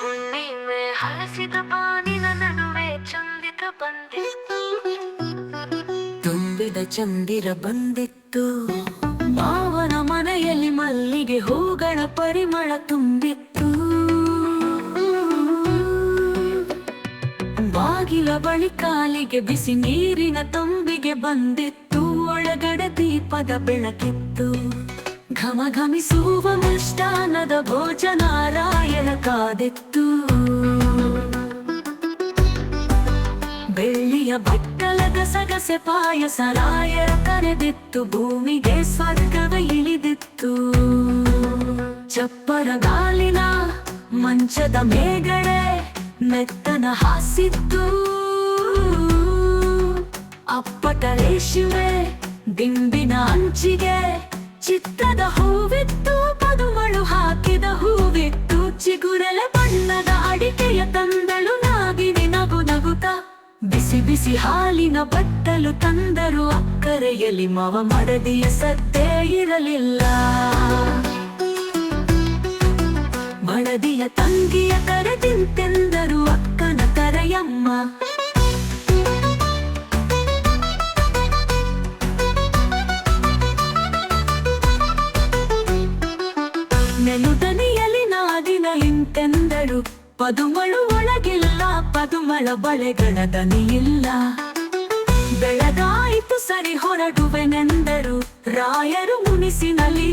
ಹುಣ್ಣಿಮೆ ಹಲಸಿದ ಬಾನಿನ ಚಂದಿತ ತುಂಬಿದ ಚಂದಿರ ಬಂದಿತ್ತು. ಮಾವನ ಮನೆಯಲ್ಲಿ ಮಲ್ಲಿಗೆ ಹೂಗಳ ಪರಿಮಳ ತುಂಬಿತ್ತು. ಬಾಗಿಲ ಬಳಿ ಕಾಲಿಗೆ ಬಿಸಿ ನೀರಿನ ತುಂಬಿಗೆ ಬಂದಿತ್ತು. ಒಳಗಡೆ ದೀಪದ ಬೆಳಕಿತ್ತು. ಘಮ ಘಮಿಸುವ ಮೃಷ್ಟಾನದ ಭೋಜನಾರಾಯಣ ಕಾದಿತ್ತು. ಬೆಳ್ಳಿಯ ಬಟ್ಟಲದ ಸಗಸೆ ಪಾಯಸ ರಾಯರ ಕರೆದಿತ್ತು. ಭೂಮಿಗೆ ಸ್ವರ್ಗವ ಇಳಿದಿತ್ತು. ಚಪ್ಪರ ಗಾಲಿನ ಮಂಚದ ಮೇಗಡೆ ಮೆತ್ತನ ಹಾಸಿತ್ತು. ಅಪ್ಪಟ ರೇಷ್ಮೆ ದಿಂಬಿನ ಅಂಚಿಗೆ ಚಿತ್ರದ ಹೂವಿತ್ತು, ಪದುಮಳು ಹಾಕಿದ ಹೂವಿತ್ತು, ಚಿಗುರಲ ಬಣ್ಣದ ಅಡಿಕೆಯ ತಂದಳು ನಾಗಿನಿ ನಗು ನಗುತ ಬಿಸಿ ಬಿಸಿ ಹಾಲಿನ ಬಟ್ಟಲು ತಂದರು ಅಕ್ಕರೆಯಲ್ಲಿ ಮವ ಮಡದಿಯ ಸದ್ದೇ ಇರಲಿಲ್ಲ. ಇಂತೆಂದಳು ಪದುಮಳು ಒಳಗಿಲ್ಲ, ಪದುಮಳ ಬಳೆಗಳ ದನಿಯಿಲ್ಲ. ಬೆಳಗಾಯಿತು ಸರಿ ಹೊರಡುವೆನೆಂದರು, ರಾಯರು ಮುನಿಸಿನಲ್ಲಿ.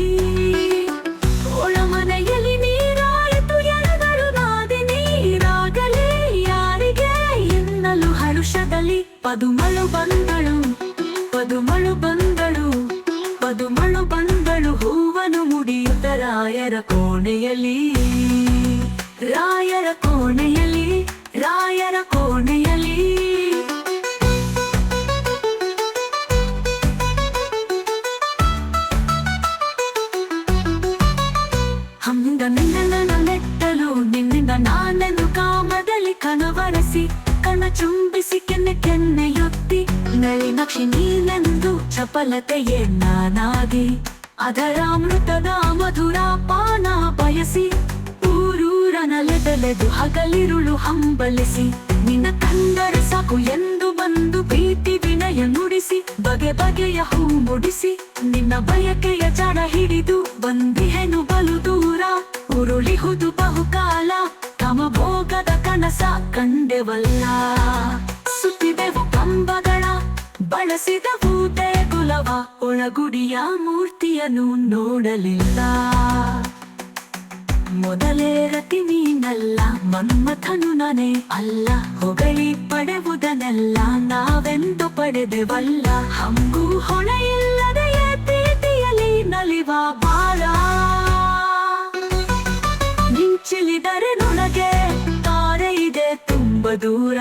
ಒಳಮನೆಯಲ್ಲಿ ನೀರಾಯಿತು ಎರಡರು ನಾದಿ ನೀರಾಗಲಿ, ಯಾರಿಗೆ ಎನ್ನಲು ಹರುಷದಲ್ಲಿ ಪದುಮಳು ಬಂದಳು. ರಾಯರ ಕೋಣೆಯಲ್ಲಿ ರಾಯರ ಕೋಣೆಯಲ್ಲಿ ಹಮ್ಮಿಂದ ನಿನ್ನ ನೆಟ್ಟಲು ನಿನ್ನಿಂದ ನಾನೆಂದು ಕಾಮದಲ್ಲಿ ಕನವರಸಿ ಕಣ ಚುಂಬಿಸಿ ಕೆನ್ನೆ ಕೆನ್ನೆಯೊತ್ತಿ ನಳಿ ನಕ್ಷಿ ನೀನೆಂದು ಚಪಲತೆಯೇ ನಾನಾಗಿ ಅದರ ಅಮೃತದ ಮಧುರ ಪಾನ ಬಯಸಿ ಊರೂರ ನಲೆದಲೆದು ಹಗಲಿರುಳು ಹಂಬಲಿಸಿ, ನಿನ್ನ ತಂದರೆ ಸಾಕು ಎಂದು ಬಂದು ಪ್ರೀತಿ ವಿನಯ ನುಡಿಸಿ, ಬಗೆ ಬಗೆಯ ಹೂ ಮುಡಿಸಿ, ನಿನ್ನ ಬಯಕೆಯ ಜಡ ಹಿಡಿದು ಬಂದಿಹೆನು ಬಲು ದೂರ, ಉರುಳಿಹುದು ಬಹುಕಾಲ, ತಮ ಭೋಗದ ಕನಸ ಕಂಡೆವಲ್ಲ. ಸುತ್ತಿದೆವು ಕಂಬಗಳ, ಬಳಸಿದವು ದೇಗುಲವ, ಒಳಗುಡಿಯ ಮೂರ್ತಿಯನ್ನು ನೋಡಲಿಲ್ಲ. ಮೊದಲೇ ರತಿ ನೀನಲ್ಲ, ಮನ್ಮಥನು ನನೇ ಅಲ್ಲ. ಹೊಗಳಿ ಪಡೆವುದನ್ನೆಲ್ಲ ನಾವೆಂದು ಪಡೆದೆವಲ್ಲ. ಹಂಗೂ ಹೊಣೆಯಿಲ್ಲದೆಯ ಪ್ರೀತಿಯಲ್ಲಿ ನಲಿವ ಬಾಳ. ಮಿಂಚಿಲಿದರೆ ನೊಳಗೆ ತಾರೆ ಇದೆ ತುಂಬ ದೂರ.